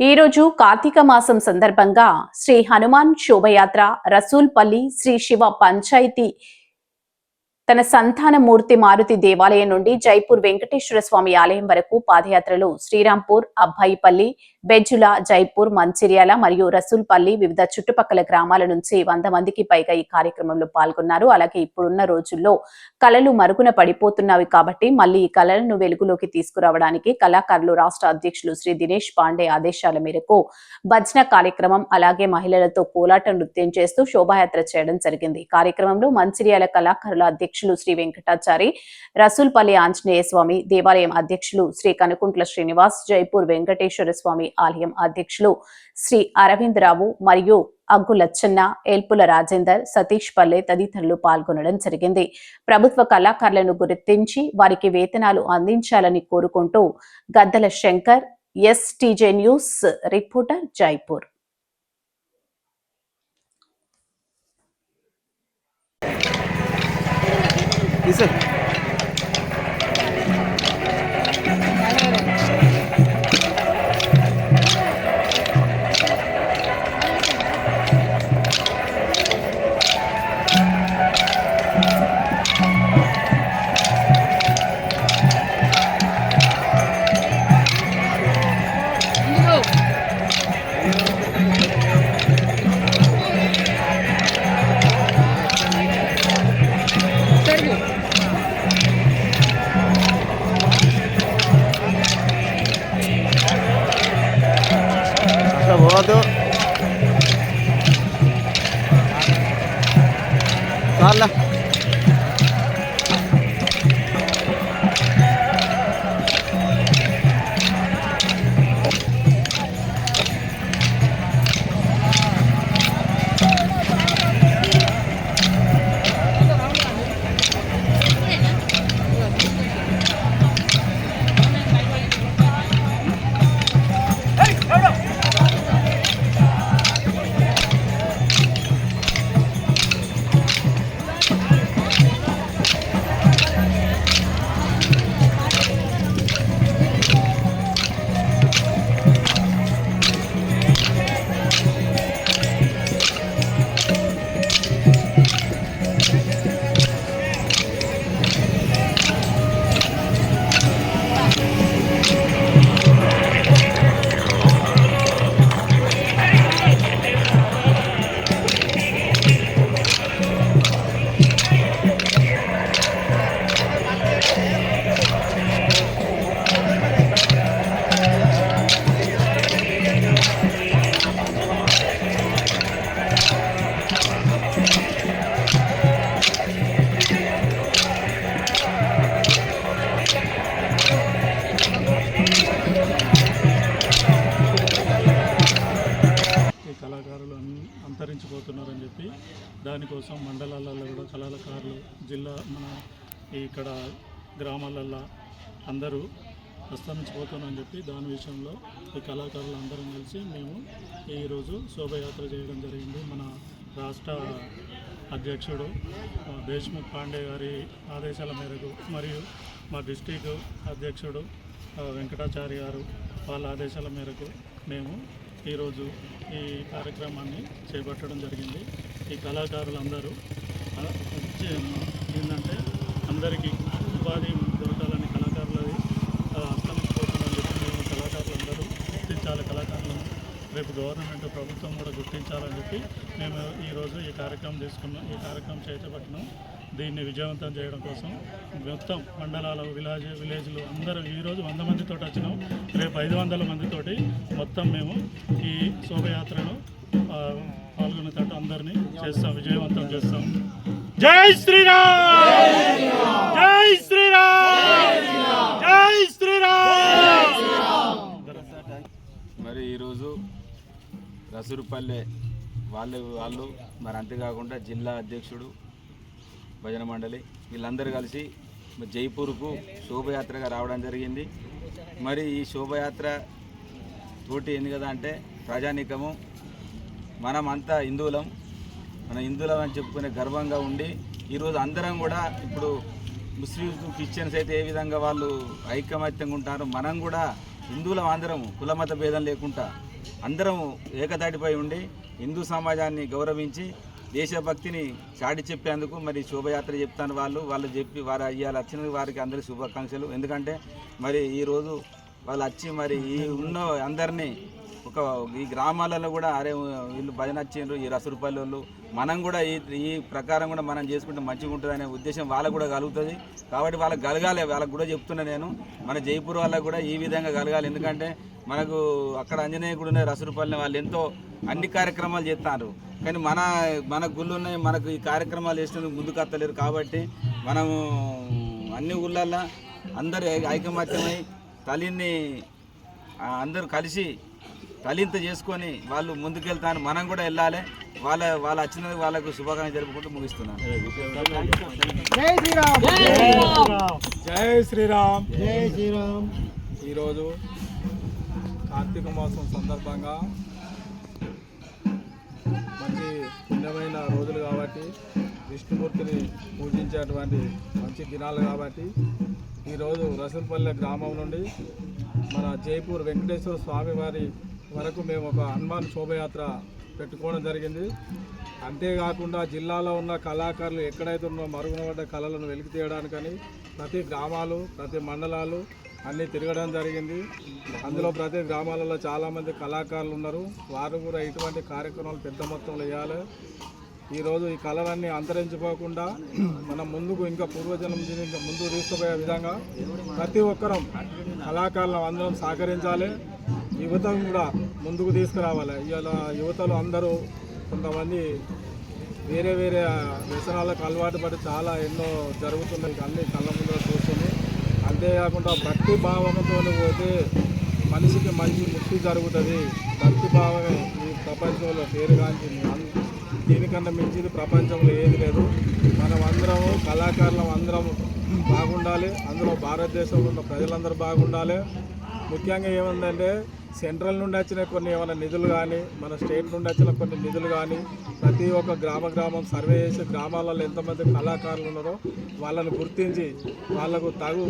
ఈరోజు కార్తీక మాసం సందర్భంగా శ్రీ హనుమాన్ శోభయాత్ర రసూల్పల్లి శ్రీ శివ పంచాయతీ తన సంతానమూర్తి మారుతి దేవాలయం నుండి జైపూర్ వెంకటేశ్వర స్వామి ఆలయం వరకు పాదయాత్రలు శ్రీరాంపూర్ అబ్బాయిపల్లి బెజ్జుల జైపూర్ మంచిర్యాల మరియు రసూల్పల్లి వివిధ చుట్టుపక్కల గ్రామాల నుంచి వంద మందికి పైగా ఈ కార్యక్రమంలో పాల్గొన్నారు. అలాగే ఇప్పుడున్న రోజుల్లో కళలు మరుగున పడిపోతున్నవి కాబట్టి మళ్ళీ ఈ కళలను వెలుగులోకి తీసుకురావడానికి కళాకారులు రాష్ట్ర అధ్యక్షులు శ్రీ దినేష్ పాండే ఆదేశాల మేరకు భజన కార్యక్రమం అలాగే మహిళలతో కోలాట నృత్యం చేస్తూ శోభాయాత్ర చేయడం జరిగింది. ఈ కార్యక్రమంలో మంచిర్యాల కళాకారుల అధ్యక్షులు శ్రీ వెంకటాచారి రసూల్పల్లి ఆంజనేయ స్వామి దేవాలయం అధ్యక్షులు శ్రీ కనుకుంట్ల శ్రీనివాస్ జైపూర్ వెంకటేశ్వర స్వామి ఆలయం అధ్యక్షులు శ్రీ అరవింద్ రావు మరియు అగ్గు లచ్చన్న ఏల్పుల రాజేందర్ సతీష్ పల్లె తదితరులు పాల్గొనడం జరిగింది ప్రభుత్వ కళాకారులను గుర్తించి వారికి వేతనాలు అందించాలని కోరుకుంటూ Gaddala Shankar STJ news reporter Jaipur Listen. sábado దానికోసం మండలాలలో కూడా కళాకారులు జిల్లా మన ఇక్కడ గ్రామాలల్లో అందరూ అస్తమించిపోతున్నారని చెప్పి దాని విషయంలో ఈ కళాకారులు అందరం కలిసి మేము ఈరోజు శోభయాత్ర చేయడం జరిగింది. మన రాష్ట్ర అధ్యక్షుడు దేశ్ముఖ్ పాండే గారి ఆదేశాల మేరకు మరియు మా డిస్టిక్ అధ్యక్షుడు వెంకటాచారి గారు వాళ్ళ ఆదేశాల మేరకు మేము ఈరోజు ఈ కార్యక్రమాన్ని చేపట్టడం జరిగింది. ఈ కళాకారులందరూ ఏంటంటే అందరికీ ఉపాధి దొరకాలని కళాకారులది ఆ, అస్తమించిపోతుందని చెప్పి మేము కళాకారులందరూ గుర్తించాలి కళాకారులను రేపు గవర్నమెంట్ ప్రభుత్వం కూడా గుర్తించాలని చెప్పి మేము ఈరోజు ఈ కార్యక్రమం తీసుకున్నాం ఈ కార్యక్రమం చేతపట్టినాం దీన్ని విజయవంతం చేయడం కోసం మొత్తం మండలాలు విలేజ్ విలేజ్లు అందరూ ఈరోజు వంద మందితో వచ్చినాం. రేపు ఐదు వందల మందితోటి మొత్తం మేము ఈ శోభయాత్రను ఆ, అందరినీ చేస్తాం విజయవంతం చేస్తాం. జై శ్రీరామ్! జై శ్రీరామ్! జై శ్రీరామ్ మరి ఈరోజు రసూరుపల్లె వాళ్ళు వాళ్ళు మరి అంతేకాకుండా జిల్లా అధ్యక్షుడు భజన మండలి వీళ్ళందరూ కలిసి జైపూర్కు శోభయాత్రగా రావడం జరిగింది. మరి ఈ శోభయాత్ర తోటి ఏంది కదా అంటే ప్రజానీకము మనమంతా హిందువులం. మన హిందువులం అని చెప్పుకునే గర్వంగా ఉండి ఈరోజు అందరం కూడా ఇప్పుడు ముస్లిమ్స్ క్రిస్టియన్స్ అయితే ఏ విధంగా వాళ్ళు ఐకమత్యంగా ఉంటారో మనం కూడా హిందువులం అందరం కులమత భేదం లేకుండా అందరం ఏకతాటిపై ఉండి హిందూ సమాజాన్ని గౌరవించి దేశభక్తిని చాటి చెప్పేందుకు మరి శోభయాత్ర చెప్తాను వాళ్ళు. వాళ్ళు చెప్పి వారు ఇవాళ వచ్చిన వారికి అందరి శుభాకాంక్షలు. ఎందుకంటే మరి ఈరోజు వాళ్ళు వచ్చి మరి ఈ ఉన్న అందరినీ ఒక ఈ గ్రామాలలో కూడా అరే వీళ్ళు భజన వచ్చిండ్రు ఈ రసరూపాయలు వాళ్ళు. మనం కూడా ఈ ఈ ప్రకారం కూడా మనం చేసుకుంటే మంచిగా ఉంటుంది అనే ఉద్దేశం వాళ్ళకు కూడా కలుగుతుంది. కాబట్టి వాళ్ళకి కలగాలి వాళ్ళకి కూడా చెప్తున్నా నేను. మన జైపూర్ వాళ్ళకు కూడా ఈ విధంగా కలగాలి. ఎందుకంటే మనకు అక్కడ ఆంజనేయ గుడి ఉన్నాయి రసరూపాయలని వాళ్ళు ఎంతో అన్ని కార్యక్రమాలు చేస్తారు కానీ మన మన గుళ్ళు ఉన్నాయి మనకు ఈ కార్యక్రమాలు చేసినందుకు ముందుకు అత్తలేరు కాబట్టి మనము అన్ని ఊళ్ళల్లో అందరూ ఐకమత్యమై తల్లిని అందరూ కలిసి తలింత చేసుకొని వాళ్ళు ముందుకెళ్తాను మనం కూడా వెళ్ళాలి. వాళ్ళ వాళ్ళు వచ్చినందుకు వాళ్ళకు శుభాకాంక్షలు జరుపుకుంటూ ముగిస్తున్నాను. జై శ్రీరామ్. జై శ్రీరామ్. ఈరోజు కార్తీక మాసం సందర్భంగా మంచి పుణ్యమైన రోజులు కాబట్టి విష్ణుమూర్తిని పూజించేటువంటి మంచి దినాలు కాబట్టి ఈరోజు రసూల్పల్లె గ్రామం నుండి మన జైపూర్ వెంకటేశ్వర స్వామి వారి వరకు మేము ఒక హనుమాన్ శోభయాత్ర పెట్టుకోవడం జరిగింది. అంతేకాకుండా జిల్లాలో ఉన్న కళాకారులు ఎక్కడైతే ఉన్న మరుగున పడ్డ కళలను వెలికి తీయడానికని ప్రతి గ్రామాలు ప్రతి మండలాలు అన్నీ తిరగడం జరిగింది. అందులో ప్రతి గ్రామాలలో చాలామంది కళాకారులు ఉన్నారు. వారు కూడా ఇటువంటి కార్యక్రమాలు పెద్ద మొత్తంలో వేయాలి ఈరోజు ఈ కళలన్నీ అంతరించిపోకుండా మనం ముందుకు ఇంకా పూర్వజనం ఇంకా ముందుకు తీసుకుపోయే విధంగా ప్రతి ఒక్కరం కళాకారులను అందరం సహకరించాలి. యువతను కూడా ముందుకు తీసుకురావాలి. ఇవాళ యువతలు అందరూ కొంతమంది వేరే వేరే వ్యసనాలకు అలవాటు పడి చాలా ఎన్నో జరుగుతున్నాయి. అన్ని కళ్ళ ముందర చూస్తుంది అంతేకాకుండా భక్తి భావంతో పోతే మనిషికి మంచి ముక్తి జరుగుతుంది. భక్తి భావమే ఈ ప్రపంచంలో పేరుగాంచింది. అన్- దీనికన్నా మించింది ప్రపంచంలో ఏది లేదు. మనం అందరము కళాకారులం అందరం బాగుండాలి. అందులో భారతదేశంలో ఉన్న ప్రజలందరూ బాగుండాలి. ముఖ్యంగా ఏముందంటే సెంట్రల్ నుండి వచ్చిన కొన్ని ఏమైనా నిధులు కానీ మన స్టేట్ నుండి వచ్చిన కొన్ని నిధులు కానీ ప్రతి ఒక్క గ్రామ గ్రామం సర్వే చేసి గ్రామాలలో ఎంతమంది కళాకారులు ఉన్నారో వాళ్ళని గుర్తించి వాళ్ళకు తగు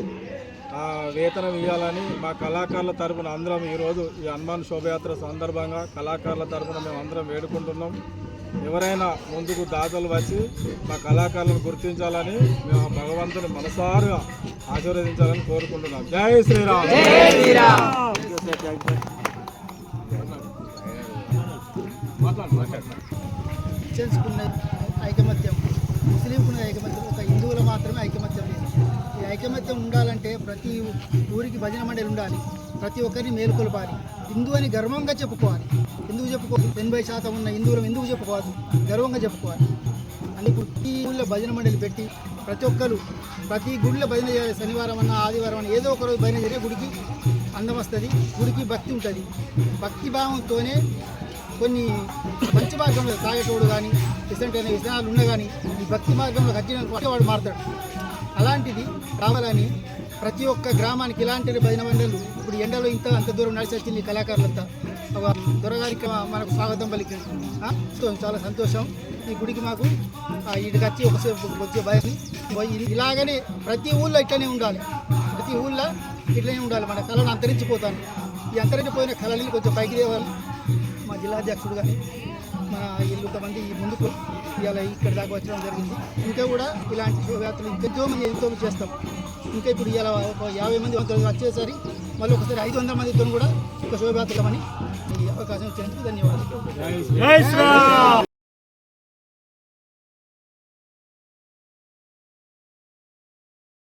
వేతనం ఇవ్వాలని మా కళాకారుల తరపున అందరం ఈరోజు ఈ హనుమాన్ శోభయాత్ర సందర్భంగా కళాకారుల తరఫున మేము అందరం వేడుకుంటున్నాం. ఎవరైనా ముందుకు దాతలు వచ్చి మా కళాకారులను గుర్తించాలని మేము ఆ భగవంతుని మనసారుగా ఆశీర్వదించాలని కోరుకుంటున్నాం. జై శ్రీరామ్! ఈ ఐకమత్యం ఉండాలంటే ప్రతి ఊరికి భజన మండలి ఉండాలి. ప్రతి ఒక్కరిని మేలుకొల్పాలి. హిందూ అని గర్వంగా చెప్పుకోవాలి. ఎందుకు చెప్పుకోవాలి ఎనభై శాతం ఉన్న హిందువులు ఎందుకు చెప్పుకోవాలి? గర్వంగా చెప్పుకోవాలి. అని ప్రతి ఊళ్ళో భజన మండలి పెట్టి ప్రతి ఒక్కరు ప్రతి గుడిలో భజన చేయాలి. శనివారం అన్న ఆదివారం అన్న ఏదో ఒక రోజు భజన చేయాలి గుడికి అందం వస్తుంది గుడికి భక్తి ఉంటుంది. భక్తి భావంతోనే కొన్ని మంచి మార్గంలో తాగేటోడు కానీ ఇసంటైన అనే విధానాలు ఉన్నా కానీ ఈ భక్తి మార్గంలో వచ్చిన వాడు మారుతాడు. అలాంటిది కావాలని ప్రతి ఒక్క గ్రామానికి ఇలాంటి భజన మండలు ఇప్పుడు ఎండలో ఇంత అంత దూరం నడిచి కళాకారులంతా ఒక దొరగారికి మనకు స్వాగతం పలికింది. సో చాలా సంతోషం. ఈ గుడికి మాకు ఆ, ఇటుకి వచ్చి ఒకసేపు వచ్చే భయం. ఇది ఇలాగనే ప్రతి ఊళ్ళో ఇట్లనే ఉండాలి. ప్రతి ఊళ్ళో ఇట్లనే ఉండాలి. మన కళను అంతరించిపోతాను. ఈ అంతరించిపోయిన కళని కొంచెం పైకి తేవాలి. మా జిల్లా అధ్యక్షుడు కానీ మన ఎంతమంది ఈ ముందుకు ఇవాళ ఇక్కడ దాకా వచ్చడం జరిగింది. ఇంకా కూడా ఇలాంటి శోభయాత్రలు ఎంతో మంది ఎంతో చేస్తాం. ఇంకా ఇప్పుడు ఇవాళ ఒక యాభై మంది వచ్చేసరి మళ్ళీ ఒకసారి ఐదు వందల మందితో కూడా ఒక శోభయాత్రమని అవకాశం ఇచ్చినందుకు ధన్యవాదాలు.